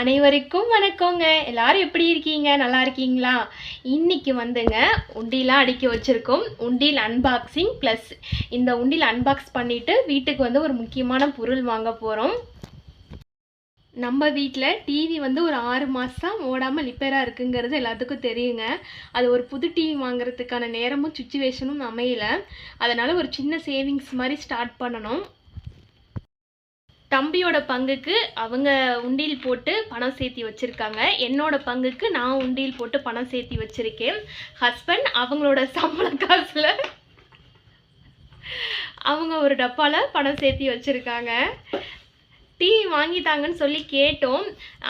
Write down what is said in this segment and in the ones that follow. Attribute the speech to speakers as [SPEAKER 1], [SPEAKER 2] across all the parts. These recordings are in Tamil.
[SPEAKER 1] அனைவருக்கும் வணக்கங்க எல்லாரும் எப்படி இருக்கீங்க நல்லா இருக்கீங்களா இன்னைக்கு வந்துங்க உண்டிலாம் அடுக்கி வச்சுருக்கோம் உண்டில் அன்பாக்சிங் ப்ளஸ் இந்த உண்டில் அன்பாக்ஸ் பண்ணிவிட்டு வீட்டுக்கு வந்து ஒரு முக்கியமான பொருள் வாங்க போகிறோம் நம்ம வீட்டில் டிவி வந்து ஒரு ஆறு மாதம் ஓடாமல் ரிப்பேராக இருக்குங்கிறது எல்லாத்துக்கும் தெரியுங்க அது ஒரு புது டிவி வாங்குறதுக்கான நேரமும் சுச்சுவேஷனும் அமையலை அதனால் ஒரு சின்ன சேவிங்ஸ் மாதிரி ஸ்டார்ட் பண்ணணும் தம்பியோட பங்குக்கு அவங்க உண்டியில் போட்டு பணம் சேர்த்தி வச்சுருக்காங்க என்னோட பங்குக்கு நான் உண்டியில் போட்டு பணம் சேர்த்தி வச்சுருக்கேன் ஹஸ்பண்ட் அவங்களோட சம்பள காசில் அவங்க ஒரு டப்பாவில் பணம் சேர்த்தி வச்சுருக்காங்க டீ வாங்கித்தாங்கன்னு சொல்லி கேட்டோம்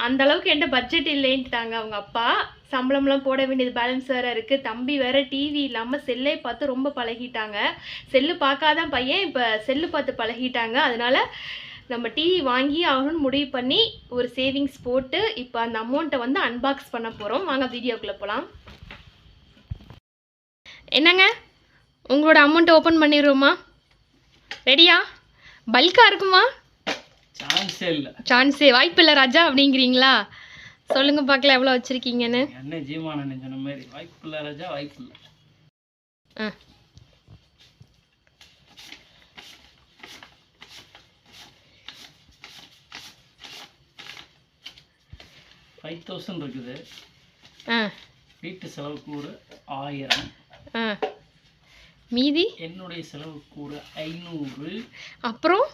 [SPEAKER 1] அந்தளவுக்கு அளவுக்கு என்கிட்ட பட்ஜெட் இல்லைன்ட்டாங்க அவங்க அப்பா சம்பளம்லாம் போட வேண்டியது பேலன்ஸ் வேறு இருக்குது தம்பி வேறு டிவி இல்லாமல் செல்லை பார்த்து ரொம்ப பழகிட்டாங்க செல்லு பார்க்காதான் பையன் இப்போ செல்லு பார்த்து பழகிட்டாங்க அதனால் நம்ம டிவி வாங்கி ஆகணும்னு முடிவு பண்ணி ஒரு சேவிங்ஸ் போட்டு இப்போ அந்த அமௌண்ட்டை வந்து அன்பாக்ஸ் பண்ண போகிறோம் வாங்க வீடியோக்குள்ளே போகலாம் என்னங்க உங்களோட அமௌண்ட்டை ஓப்பன் பண்ணிடுவோமா ரெடியா பல்காக இருக்குமா சான்ஸே வாய்ப்பு இல்லை ராஜா அப்படிங்கிறீங்களா சொல்லுங்க பார்க்கல எவ்வளோ வச்சுருக்கீங்கன்னு
[SPEAKER 2] என்ன ஜீவானு சொன்ன மாதிரி வாய்ப்பு இல்லை ராஜா வாய்ப்பு இல்லை ஆ ஃபைவ் தௌசண்ட் இருக்குது வீட்டு செலவுக்கு ஒரு ஆயிரம் மீதி என்னுடைய செலவுக்கு ஒரு ஐநூறு அப்புறம்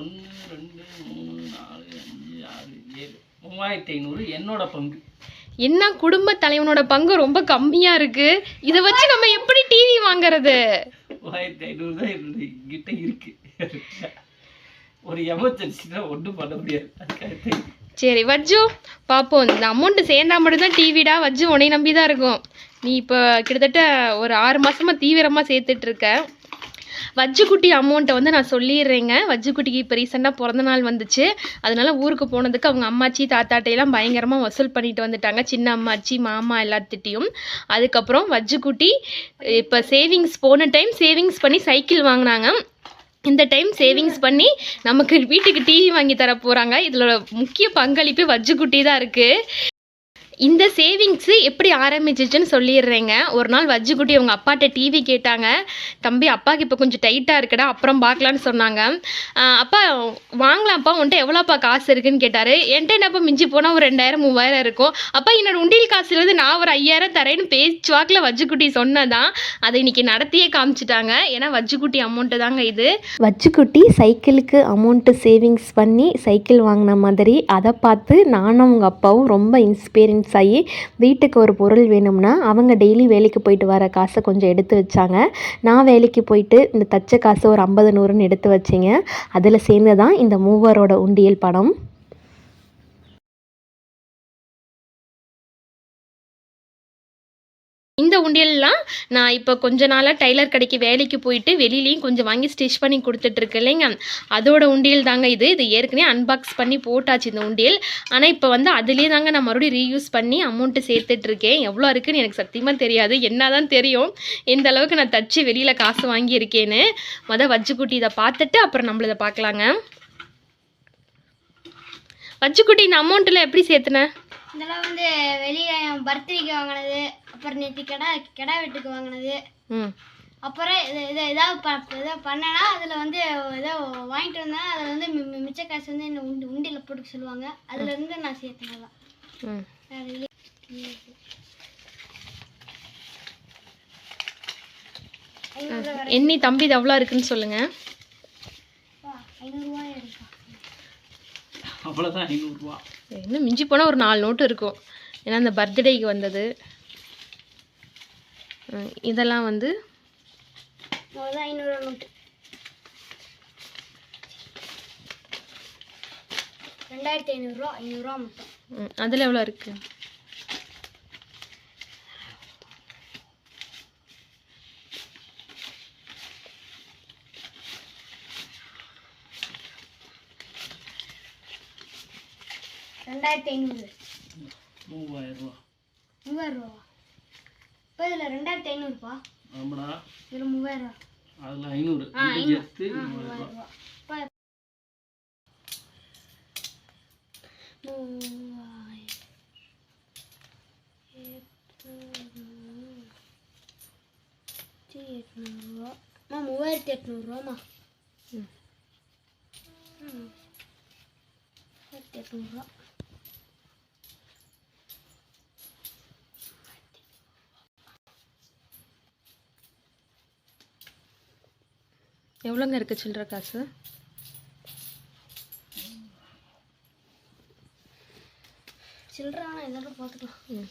[SPEAKER 2] ஒன்று ரெண்டு மூணு நாலு அஞ்சு ஆறு ஏழு மூவாயிரத்தி ஐநூறு என்னோட பங்கு
[SPEAKER 1] என்ன குடும்ப தலைவனோட பங்கு ரொம்ப கம்மியாக இருக்கு இதை வச்சு நம்ம எப்படி டிவி வாங்குறது
[SPEAKER 2] மூவாயிரத்தி ஐநூறு தான் என்கிட்ட இருக்கு ஒரு எமர்ஜென்சி தான் ஒன்றும் பண்ண முடியாது அதுக்கு
[SPEAKER 1] சரி வஜ்ஜு பார்ப்போம் இந்த அமௌண்ட்டு சேர்ந்தா மட்டும்தான் டிவிடா வஜ்ஜு உன்னை நம்பி தான் இருக்கும் நீ இப்போ கிட்டத்தட்ட ஒரு ஆறு மாதமாக தீவிரமாக சேர்த்துட்ருக்க வஜ்ஜுக்குட்டி அமௌண்ட்டை வந்து நான் சொல்லிடுறேங்க வஜ்ஜுக்குட்டிக்கு இப்போ ரீசெண்டாக பிறந்த நாள் வந்துச்சு அதனால் ஊருக்கு போனதுக்கு அவங்க அம்மாச்சி தாத்தாட்டையெல்லாம் பயங்கரமாக வசூல் பண்ணிட்டு வந்துட்டாங்க சின்ன அம்மாச்சி மாமா எல்லாத்திட்டையும் அதுக்கப்புறம் வஜ்ஜுக்குட்டி இப்போ சேவிங்ஸ் போன டைம் சேவிங்ஸ் பண்ணி சைக்கிள் வாங்கினாங்க இந்த டைம் சேவிங்ஸ் பண்ணி நமக்கு வீட்டுக்கு டிவி வாங்கி தர போகிறாங்க இதில் முக்கிய பங்களிப்பு வஜ்ஜுக்குட்டி தான் இருக்குது இந்த சேவிங்ஸு எப்படி ஆரம்பிச்சிச்சுன்னு சொல்லிடுறேங்க ஒரு நாள் வஜ்ஜிக்குட்டி அவங்க அப்பாட்ட டிவி கேட்டாங்க தம்பி அப்பாவுக்கு இப்போ கொஞ்சம் டைட்டாக இருக்குடா அப்புறம் பார்க்கலான்னு சொன்னாங்க அப்பா வாங்கலாம்ப்பா உன்ட்ட எவ்வளோப்பா காசு இருக்குன்னு கேட்டார் என்கிட்ட என்னப்பா மிஞ்சி போனால் ஒரு ரெண்டாயிரம் மூவாயிரம் இருக்கும் அப்பா என்னோட உண்டியல் காசுலேருந்து நான் ஒரு ஐயாயிரம் தரேன்னு பேச்சு வாக்கில் வஜ்ஜிக்குட்டி சொன்னதான் அதை இன்றைக்கி நடத்தியே காமிச்சிட்டாங்க ஏன்னா வஜ்ஜிக்குட்டி அமௌண்ட்டு தாங்க இது வஜ்ஜிக்குட்டி சைக்கிளுக்கு அமௌண்ட்டு சேவிங்ஸ் பண்ணி சைக்கிள் வாங்கின மாதிரி அதை பார்த்து நானும் அவங்க அப்பாவும் ரொம்ப இன்ஸ்பீரியன்ஸ் மினிட்ஸ் ஆகி வீட்டுக்கு ஒரு பொருள் வேணும்னா அவங்க டெய்லி வேலைக்கு போயிட்டு வர காசை கொஞ்சம் எடுத்து வச்சாங்க நான் வேலைக்கு போயிட்டு இந்த தச்ச காசு ஒரு ஐம்பது நூறுன்னு எடுத்து வச்சிங்க அதில் சேர்ந்து தான் இந்த மூவரோட உண்டியல் படம் இந்த உண்டியல்லாம் நான் இப்போ கொஞ்ச நாளாக டைலர் கடைக்கு வேலைக்கு போயிட்டு வெளியிலையும் கொஞ்சம் வாங்கி ஸ்டிச் பண்ணி கொடுத்துட்ருக்கு இல்லைங்க அதோட உண்டியல் தாங்க இது இது ஏற்கனவே அன்பாக்ஸ் பண்ணி போட்டாச்சு இந்த உண்டியல் ஆனால் இப்போ வந்து அதுலேயே தாங்க நான் மறுபடியும் ரீயூஸ் பண்ணி அமௌண்ட்டு சேர்த்துட்ருக்கேன் எவ்வளோ இருக்குன்னு எனக்கு சத்தியமாக தெரியாது என்ன தான் தெரியும் எந்த அளவுக்கு நான் தச்சு வெளியில் காசு வாங்கியிருக்கேன்னு மொதல் குட்டி இதை பார்த்துட்டு அப்புறம் நம்மளை இதை பார்க்கலாங்க குட்டி இந்த அமௌண்ட்டில் எப்படி சேர்த்துனேன்
[SPEAKER 3] இதெல்லாம் வந்து என் பர்த்டேக்கு வாங்கினது அப்புறம் நேற்று கிடா கிடா வெட்டுக்கு வாங்கினது அப்புறம் இது இதை ஏதாவது ப ஏதாவது பண்ணனா அதில் வந்து ஏதோ வாங்கிட்டு வந்தேன் அதில் வந்து மி மிச்ச காசு வந்து என்ன உண்டு உண்டியில் போட்டுக்க சொல்லுவாங்க அதுலேருந்து நான் சேர்த்துனதான்
[SPEAKER 1] எண்ணி தம்பி இது அவ்வளோ இருக்குன்னு சொல்லுங்க
[SPEAKER 2] அவ்வளோதான் ஐநூறுரூவா
[SPEAKER 1] இன்னும் மிஞ்சி போனால் ஒரு நாலு நோட்டு இருக்கும் ஏன்னா அந்த பர்த்டேக்கு வந்தது இதெல்லாம் வந்து
[SPEAKER 3] நோட்டு ரெண்டாயிரத்தி ஐநூறுரூவா ஐநூறுரூவா
[SPEAKER 1] மட்டும் அதில் எவ்வளோ இருக்குது
[SPEAKER 3] ரெண்டாயிரத்தி ஐநூறு மூவாயிரம் ரூபா மூவாயிரம் ரூபா இப்போ இதில் ரெண்டாயிரத்தி ஐநூறுப்பா ஆமாடா இதில் மூவாயிரம்
[SPEAKER 2] ரூபா அதில் ஐநூறு
[SPEAKER 3] சேர்த்து மூவாயிரம் ரூபா எட்நூறுவா மூவாயிரத்தி எட்நூறுவாம்மா ம் மூவாயிரத்தி எட்நூறுவா
[SPEAKER 1] எவ்வளோங்க இருக்குது சில்லற காசு
[SPEAKER 3] பார்த்துக்கலாம்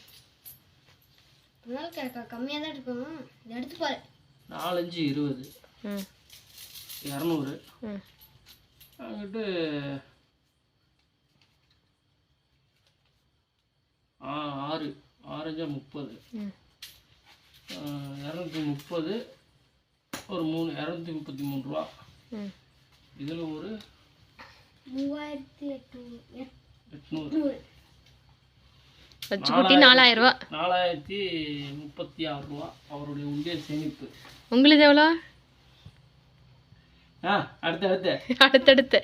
[SPEAKER 3] கம்மியாக தான்
[SPEAKER 2] நாலஞ்சு இருபது இரநூறு ஆறு முப்பது இரநூத்தி முப்பது ஒரு மூணு இரநூத்தி முப்பத்தி மூணு ரூபா இதில் ஒரு
[SPEAKER 3] மூவாயிரத்தி எட்நூறு
[SPEAKER 1] நாலாயிரம் ரூபா
[SPEAKER 2] நாலாயிரத்தி முப்பத்தி ஆறு ரூபா அவருடைய சேமிப்பு
[SPEAKER 1] உங்களுக்கு அடுத்தடுத்து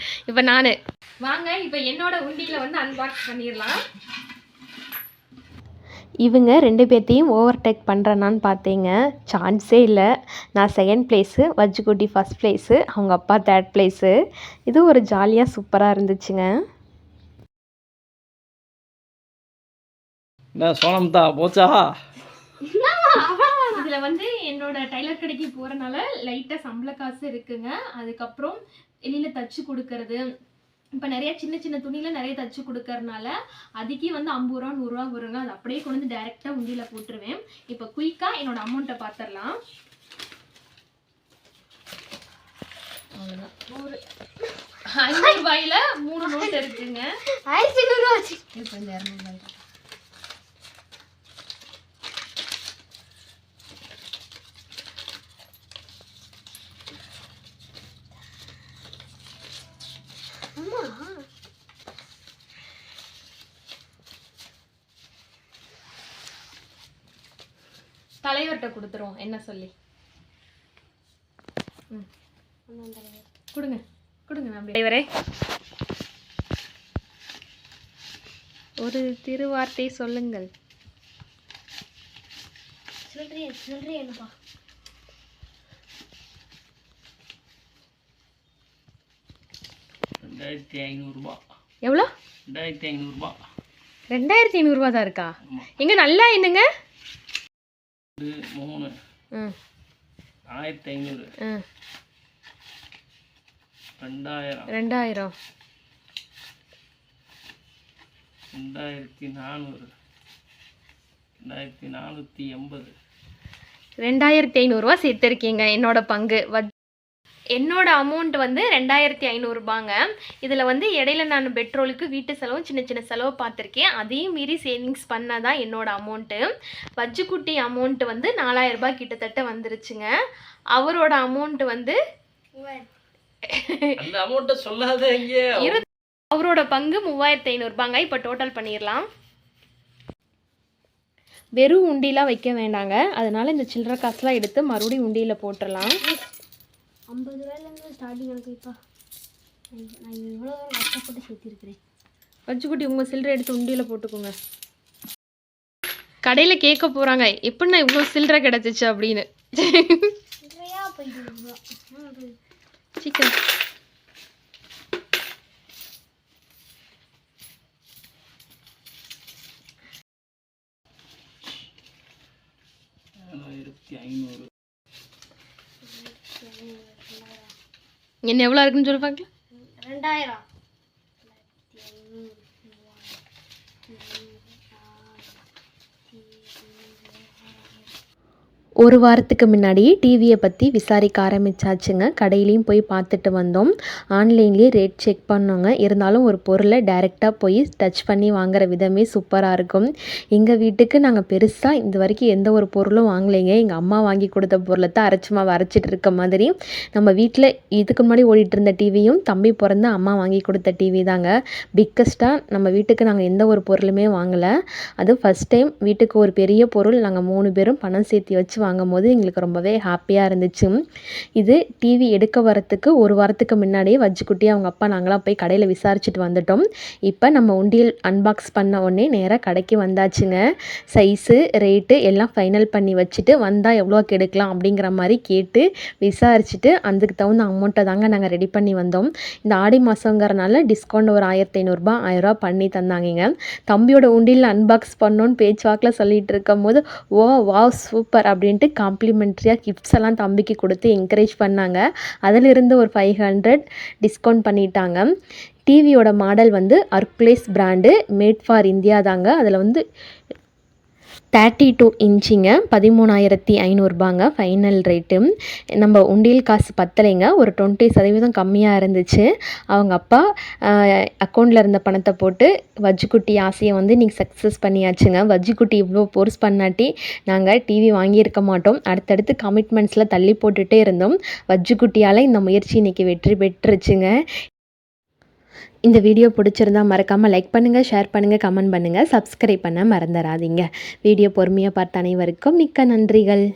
[SPEAKER 1] வாங்க இப்ப என்னோட உண்டியில் வந்து அன்பாக்ஸ் பண்ணிடலாம் இவங்க ரெண்டு பேர்த்தையும் ஓவர்டேக் பண்ணுறனான்னு பார்த்தீங்க சான்ஸே இல்லை நான் செகண்ட் ப்ளேஸு வஜ்ஜுக்குட்டி ஃபஸ்ட் ப்ளேஸு அவங்க அப்பா தேர்ட் ப்ளேஸு இது ஒரு ஜாலியாக சூப்பராக இருந்துச்சுங்க
[SPEAKER 2] என்ன சோனம் தான் போச்சா
[SPEAKER 1] இதில் வந்து என்னோட டைலர் கடைக்கு போகிறனால லைட்டாக சம்பள காசு இருக்குங்க அதுக்கப்புறம் வெளியில் தச்சு கொடுக்கறது இப்போ நிறைய சின்ன சின்ன துணியில் நிறைய தச்சு கொடுக்கறனால அதுக்கே வந்து ஐம்பது ரூபா நூறுரூவா வருங்க அது அப்படியே கொண்டு வந்து டைரெக்டாக உண்டியில் போட்டுருவேன் இப்போ குயிக்காக என்னோட அமௌண்ட்டை பார்த்துடலாம் ஒரு அஞ்சு ரூபாயில் மூணு நோட் இருக்குங்க
[SPEAKER 3] ஐநூறு இந்த
[SPEAKER 1] தலைவர்கிட்ட கொடுத்துருவோம் என்ன சொல்லி கொடுங்க கொடுங்க தலைவரே ஒரு திருவார்த்தை சொல்லுங்கள்
[SPEAKER 3] சொல்கிறேன் என்னப்பா
[SPEAKER 2] ரெண்டாயிரத்தி ஐநூறுரூபா எவ்வளோ ரெண்டாயிரத்தி ஐநூறுரூபா
[SPEAKER 1] ரெண்டாயிரத்தி ஐநூறுரூபா தான் இருக்கா எங்கே நல்லா என்னங்க
[SPEAKER 2] மூணு ஆயிரத்தி ஐநூறு ரெண்டாயிரம் ரெண்டாயிரம் ரெண்டாயிரத்தி நானூறு ரெண்டாயிரத்தி நானூற்றி எண்பது
[SPEAKER 1] ரெண்டாயிரத்தி ஐநூறுரூவா சேர்த்துருக்கீங்க என்னோட பங்கு வட் என்னோடய அமௌண்ட் வந்து ரெண்டாயிரத்தி ஐநூறுரூபாங்க இதில் வந்து இடையில நான் பெட்ரோலுக்கு வீட்டு செலவும் சின்ன சின்ன செலவு பார்த்துருக்கேன் அதையும் மீறி சேவிங்ஸ் பண்ண தான் என்னோடய அமௌண்ட்டு பஜ்ஜுக்குட்டி அமௌண்ட்டு வந்து நாலாயிரரூபா கிட்டத்தட்ட வந்துருச்சுங்க அவரோட அமௌண்ட் வந்து அவரோட பங்கு மூவாயிரத்தி ஐநூறுபாங்க இப்போ டோட்டல் பண்ணிடலாம் வெறும் உண்டிலாம் வைக்க வேண்டாங்க அதனால் இந்த சில்லற காசுலாம் எடுத்து மறுபடியும் உண்டியில் போட்டுடலாம்
[SPEAKER 3] ஐம்பது ரூபாயிலேருந்து ஸ்டார்டிங் இருக்குப்பா நான் இவ்வளோ கஷ்டப்பட்டு சேர்த்திருக்கிறேன்
[SPEAKER 1] குட்டி உங்கள் சில்லறை எடுத்து உண்டியில் போட்டுக்கோங்க கடையில் கேட்க போகிறாங்க எப்படின்னா இவ்வளோ சில்லரை கிடச்சிச்சு அப்படின்னு சிக்கன் ஐநூறு என்ன எவ்வளோ இருக்குன்னு சொல்லி பார்க்கலாம் ரெண்டாயிரம் ஒரு வாரத்துக்கு முன்னாடி டிவியை பற்றி விசாரிக்க ஆரம்பித்தாச்சுங்க கடையிலையும் போய் பார்த்துட்டு வந்தோம் ஆன்லைன்லேயே ரேட் செக் பண்ணோங்க இருந்தாலும் ஒரு பொருளை டைரெக்டாக போய் டச் பண்ணி வாங்குகிற விதமே சூப்பராக இருக்கும் எங்கள் வீட்டுக்கு நாங்கள் பெருசாக இது வரைக்கும் எந்த ஒரு பொருளும் வாங்கலைங்க எங்கள் அம்மா வாங்கி கொடுத்த பொருளை தான் அரைச்சமாக வரைச்சிட்டு இருக்க மாதிரி நம்ம வீட்டில் இதுக்கு முன்னாடி ஓடிட்டு இருந்த டிவியும் தம்பி பிறந்த அம்மா வாங்கி கொடுத்த டிவி தாங்க பிக்கஸ்ட்டாக நம்ம வீட்டுக்கு நாங்கள் எந்த ஒரு பொருளுமே வாங்கலை அது ஃபஸ்ட் டைம் வீட்டுக்கு ஒரு பெரிய பொருள் நாங்கள் மூணு பேரும் பணம் சேர்த்து வச்சு வாங்கும் போது எங்களுக்கு ரொம்பவே ஹாப்பியாக இருந்துச்சு இது டிவி எடுக்க வரத்துக்கு ஒரு வாரத்துக்கு முன்னாடியே வஜ்ஜிக்குட்டி அவங்க அப்பா நாங்களாம் போய் கடையில் விசாரிச்சுட்டு வந்துட்டோம் இப்போ நம்ம உண்டியல் அன்பாக்ஸ் பண்ண உடனே நேராக கடைக்கு வந்தாச்சுங்க சைஸு ரேட்டு எல்லாம் ஃபைனல் பண்ணி வச்சுட்டு வந்தால் எவ்வளோக்கு எடுக்கலாம் அப்படிங்கிற மாதிரி கேட்டு விசாரிச்சுட்டு அதுக்கு தகுந்த அமௌண்ட்டை தாங்க நாங்கள் ரெடி பண்ணி வந்தோம் இந்த ஆடி மாதங்கிறனால டிஸ்கவுண்ட் ஒரு ஆயிரத்தி ஐநூறுரூபா ஆயிரரூபா பண்ணி தந்தாங்க தம்பியோட உண்டியில் அன்பாக்ஸ் பண்ணோன்னு பேச்சுவாக்கில் சொல்லிகிட்டு இருக்கும் போது ஓ வா சூப்பர் அப்படின்னு அப்படின்ட்டு காம்ப்ளிமெண்ட்ரியாக கிஃப்ட்ஸ் எல்லாம் தம்பிக்கு கொடுத்து என்கரேஜ் பண்ணாங்க அதிலிருந்து ஒரு ஃபைவ் ஹண்ட்ரட் டிஸ்கவுண்ட் பண்ணிட்டாங்க டிவியோட மாடல் வந்து அர்க்லேஸ் பிராண்டு மேட் ஃபார் இந்தியா தாங்க அதில் வந்து தேர்ட்டி டூ இன்ச்சிங்க பதிமூணாயிரத்தி ஐநூறுபாங்க ஃபைனல் ரேட்டு நம்ம உண்டியல் காசு பத்தலைங்க ஒரு டுவெண்ட்டி சதவீதம் கம்மியாக இருந்துச்சு அவங்க அப்பா அக்கௌண்ட்டில் இருந்த பணத்தை போட்டு குட்டி ஆசையை வந்து நீங்கள் சக்ஸஸ் பண்ணியாச்சுங்க குட்டி இவ்வளோ ஃபோர்ஸ் பண்ணாட்டி நாங்கள் டிவி வாங்கியிருக்க மாட்டோம் அடுத்தடுத்து கமிட்மெண்ட்ஸில் தள்ளி போட்டுகிட்டே இருந்தோம் வஜ்ஜிக்குட்டியால் இந்த முயற்சி இன்றைக்கி வெற்றி பெற்றுருச்சுங்க இந்த வீடியோ பிடிச்சிருந்தால் மறக்காமல் லைக் பண்ணுங்கள் ஷேர் பண்ணுங்கள் கமெண்ட் பண்ணுங்கள் சப்ஸ்கிரைப் பண்ண மறந்துடாதீங்க வீடியோ பொறுமையாக பார்த்த அனைவருக்கும் மிக்க நன்றிகள்